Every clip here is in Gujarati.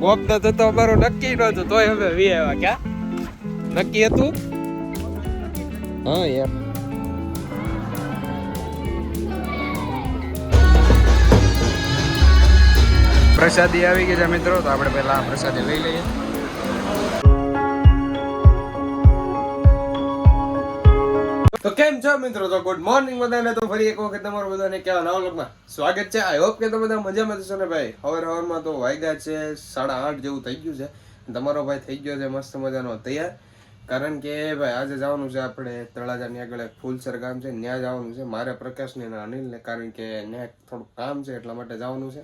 ગોપનો તો અમારું નક્કી નહોતું તોય અમે વી આવ્યા ક્યાં? નક્કી હતું? હા, યાર. પ્રસાદી આવી ગઈ છે મિત્રો, તો આપણે પહેલા પ્રસાદી લઈ લઈએ. તો કેમ છો મિત્રો? તો ગુડ મોર્નિંગ બધાને. તો ફરી એક વખત તમારું બધાને કેવા નવા લોકમાં સ્વાગત છે. આઈ હોપ કે તમે બધા મજામાં છો ને ભાઈ? હવાર હવારમાં તો વાગ્યા છે, સાડા આઠ જેવું થઈ ગયું છે. તમારો ભાઈ થઈ ગયો છે, મસ્ત મજાનો તૈયાર. કારણ કે ભાઈ, આજે જવાનું છે આપણે તળાજાની આગળ ફૂલસર ગામ છે. ત્યાં જવાનું છે. મારે પ્રકાશને અને અનિલને, કારણ કે ત્યાં થોડુંક કામ છે એટલા માટે જવાનું છે.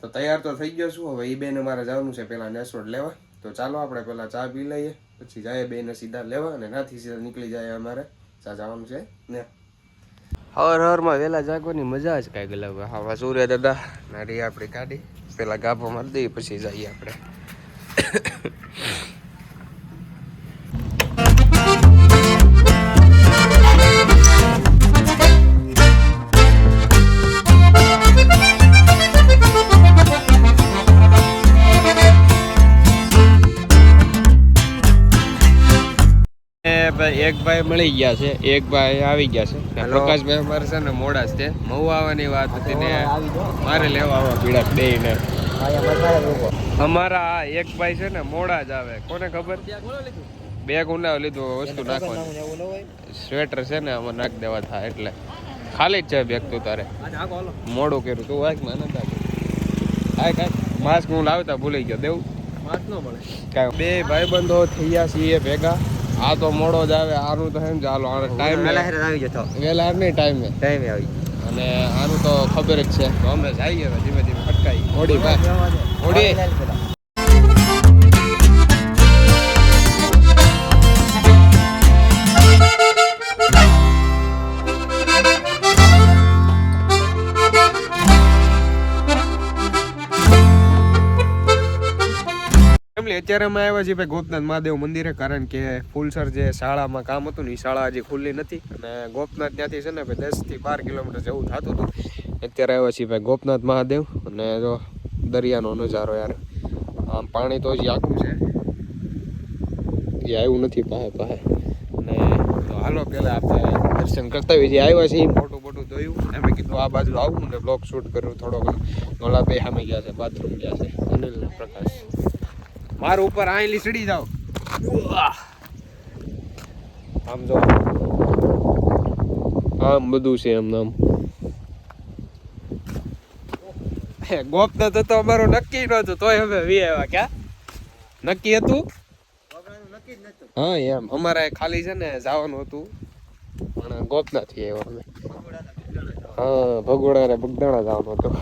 તો તૈયાર તો થઈ ગયો છું. હવે એ બેને મારે જવાનું છે પહેલાં નેસોડ લેવા. તો ચાલો આપણે પહેલાં ચા પી લઈએ. પછી જાય બેને સીધા લેવા અને નાથી સીધા નીકળી જાય અમારે. જવાનું છે? ને. હવાર હવારમાં વહેલા જાગવાની મજા જ કાંઈક અલગ હોય. હા સૂર્ય દાદા નારી આપણી ગાડી પેલા ગાભો મારી દઈએ પછી જઈએ આપણે. ભાઈ એક ભાઈ મળી ગયા છે એક ભાઈ આવી ગયા છે. પ્રકાશ પ્રકાશભાઈ અમારે છે ને મોડા છે. મહુ આવવાની વાત હતી ને મારે લેવા આવવા પીડા બે ને અમારા એક ભાઈ છે ને મોડા જ આવે. કોને ખબર? બેગ ઉનાવ લીધું વસ્તુ નાખવાની. સ્વેટર છે ને આમાં નાખ દેવા થાય એટલે. ખાલી જ છે બેગ તું તારે. મોડું કર્યું. તું વાંચમાં કાંઈ માસ્ક હું લાવતા ભૂલી ગયો. દેવું? બે ભાઈબંધો થઈ ગયા છીએ ભેગા. આ તો મોડો જ આવે આનું તો એમ ચાલો આને ટાઈમ આવી જતો. વેલા નહીં ટાઈમે ટાઈમે આવી. અને આનું તો ખબર જ છે. તો અમે જઈએ ધીમે ધીમે અટકાઈ ઓડી ભાઈ ઓડી. અત્યારે અમે આવ્યા છીએ ભાઈ ગોપનાથ મહાદેવ મંદિરે, કારણ કે ફૂલસર જે શાળામાં કામ હતું ને એ શાળા હજી ખુલ્લી નથી. અને ગોપનાથ ત્યાંથી છે ને, ભાઈ દસથી બાર કિલોમીટર જેવું થતું હતું. અત્યારે આવ્યા છીએ ભાઈ ગોપનાથ મહાદેવ. અને જો દરિયાનો નજારો યાર, આમ પાણી તો હજી આખું છે. એ આવ્યું નથી પાસે પાસે અને તો હાલો પેલા આપણે દર્શન કરતા હોઈએ જે આવ્યા છીએ, મોટું મોટું જોયું એમ કીધું આ બાજુ આવું ને બ્લોગ શૂટ કર્યું થોડોક. ગોળા બે સામે ગયા છે બાથરૂમ ગયા છે. અનિલ મારું ઉપર આયલી લીસડી જાવ આમ જો. આમ બધું છે એમ નામ. ગોપનાથ તો અમારું નક્કી નહોતું તોય હવે વી આવ્યા ક્યાં? નક્કી હતું? હા એમ. અમારે ખાલી છે ને જવાનું હતું. પણ ગોપનાથ નથી આવ્યો અમે. હા ભગોડા ને બગદાણા જવાનું હતું.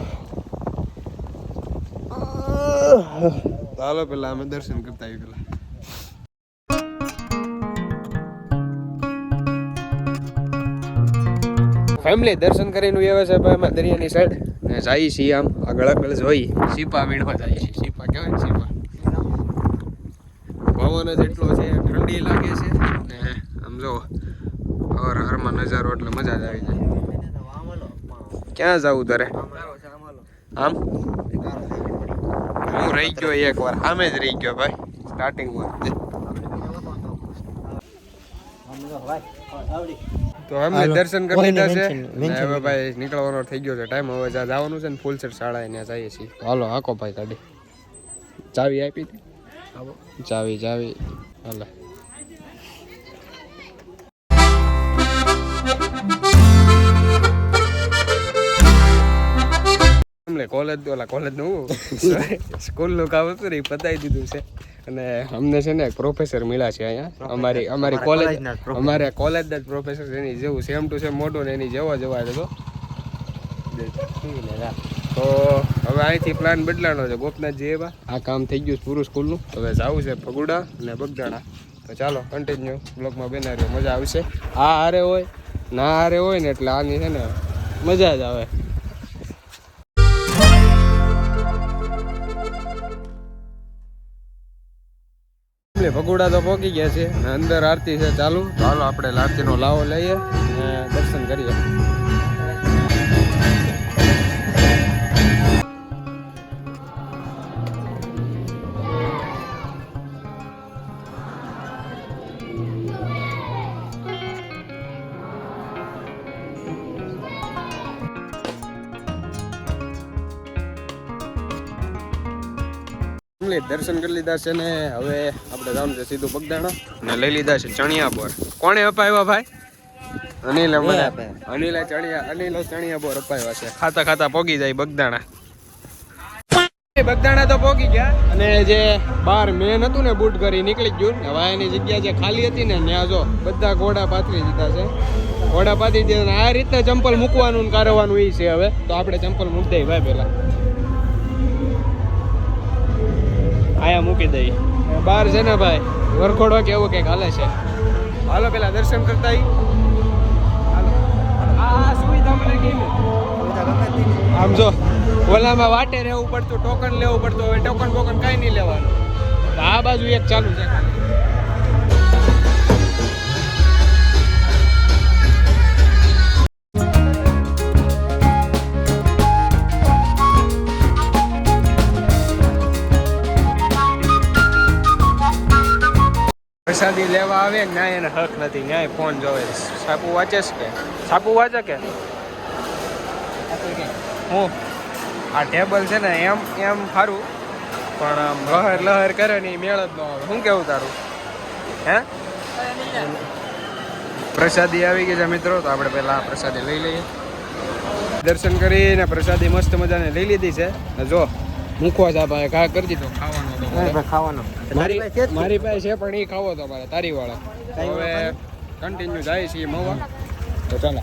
ચાલો પેલા અમે દર્શન કરતા આવી પેલા. ફેમિલી દર્શન કરીને વ્યવસ્થા છે ભાઈ અમે દરિયાની સાઈડ ને જઈએ છીએ આમ. આગળ આગળ જોઈ. સીપા વીણવા જઈએ છીએ. સીપા કહેવાય સીપા? પવન જ એટલો છે, ઠંડી લાગે છે. ને આમ જો હર હવારમાં નજારો એટલે મજા જ આવી જાય. ક્યાં જવું તારે? આમ? હું રહી ગયો એક વાર સામે જ રહી ગયો ભાઈ. સ્ટાર્ટિંગમાં તો અમે દર્શન કરી લીધા છે. હવે ભાઈ નીકળવાનો થઈ ગયો છે ટાઈમ હવે જવાનું છે ને ફૂલ સેટ શાળા એને જઈએ છીએ. હાલો હાકો ભાઈ ગાડી ચાવી આપી હતી ચાવી ચાવી. હાલે. એમને કોલેજ ઓલા કોલેજનું સ્કૂલનું કામ હતું ને એ પતાવી દીધું છે. અને અમને છે ને પ્રોફેસર મળ્યા છે અહીંયા. અમારી અમારી કોલેજ અમારે કોલેજ ના જ પ્રોફેસર એની જેવું સેમ ટુ સેમ મોટો ને એની જેવો જવા હતો તો. હવે અહીંથી પ્લાન બદલાનો છે. ગોપનાથ જે એવા. આ કામ થઈ ગયું પૂરું સ્કૂલનું હવે જવું છે ફગુડા અને બગદાણા. તો ચાલો કન્ટિન્યુ બ્લોગમાં બનાવ્યો. મજા આવશે. આ હારે હોય ના હારે હોય ને એટલે આની છે ને મજા જ આવે. એટલે ભગોડા તો પહોંચી ગયા છે. અને અંદર આરતી છે ચાલુ. ચાલો આપણે આરતીનો લાવો લઈએ. અને દર્શન કરીએ. ફાઇનલી દર્શન કરી લીધા છે ને હવે આપણે જવાનું છે સીધું બગદાણા. ને લઈ લીધા છે ચણિયા બોર. કોણે અપાવ્યા ભાઈ? અનિલે મને અનિલે ચણિયા અનિલ ચણિયા બોર અપાવ્યા છે. ખાતા ખાતા પોગી જાય બગદાણા. બગદાણા તો પોગી ગયા. અને જે બાર મેન હતું ને બૂટ કરી નીકળી ગયું ને હવે એની જગ્યા જે ખાલી હતી ને ત્યાં જો બધા ઘોડા પાથરી દીધા છે. ઘોડા પાથરી દીધા આ રીતે ચંપલ મૂકવાનું ને કારવાનું એ છે હવે. તો આપણે ચંપલ મૂકી દઈએ ભાઈ પેલા આયા મૂકી દઈ. બહાર છે ને ભાઈ વરખોડો કે એવું કંઈક હાલે છે. હાલો પેલા દર્શન કરતા આવી આમ જો ઓલામાં વાટે રહેવું પડતું ટોકન લેવું પડતું હવે ટોકન બોકન કાંઈ નહીં લેવાનું. આ બાજુ એક ચાલુ છે ખાલી. પ્રસાદી લેવા આવે ન્યાય એને હક નથી. ન્યાય ફોન જોવે. સાપુ વાંચે છે કે? સાપુ વાંચે કે? હું? આ ટેબલ છે ને એમ એમ સારું પણ આમ લહેર લહેર કરે ને ઈ મેળ જ ન આવે. શું કેવું તારું? હે? પ્રસાદી આવી ગઈ છે મિત્રો તો આપણે પહેલાં પ્રસાદી લઈ લઈએ. દર્શન કરીને પ્રસાદી મસ્ત મજાને લઈ લીધી છે. જો મૂકવા જા ભાઈ કા કરી દીધો ખાવાનો તો ખાવાનો. મારી મારી પાસે છે. પણ એ ખાવો તો મારે તારી વાળા હવે કન્ટિન્યુ જાય છે મવા. તો ચાલો.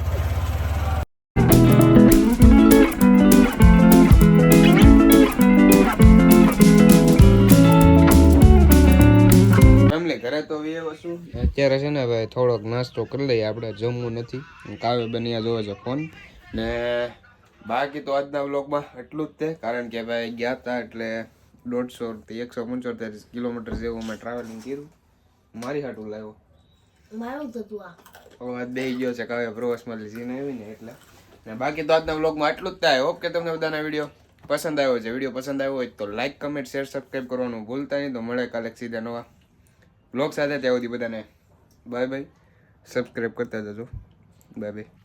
ઘરે તો વસ્તુ અત્યારે છે ને ભાઈ થોડોક નાસ્તો કરી લઈએ આપણે જમવું નથી. કાવે બન્યા જોવે છે ફોન. ને બાકી તો આજના બ્લોગમાં એટલું જ તે કારણ કે ભાઈ ગયા હતા એટલે દોઢસો થી એકસો પંચોતેર કિલોમીટર જેવું અમે ટ્રાવેલિંગ કર્યું. મારી હાટું લાવ્યો. મારું થતું આ. બે ગયો છે કાવે પ્રવાસમાં સીને આવી ને એટલે. ને બાકી તો આજના બ્લોગમાં એટલું જ થાય હોપ કે તમને બધાના વીડિયો પસંદ આવ્યો છે. વીડિયો પસંદ આવ્યો હોય તો લાઈક કમેન્ટ શેર સબસ્ક્રાઈબ કરવાનું ભૂલતા નહીં. તો મળે કાલે સીધા નવા બ્લોગ સાથે. ત્યાં સુધી બધાને બાય બાય સબસ્ક્રાઈબ કરતા જજો. Bye bye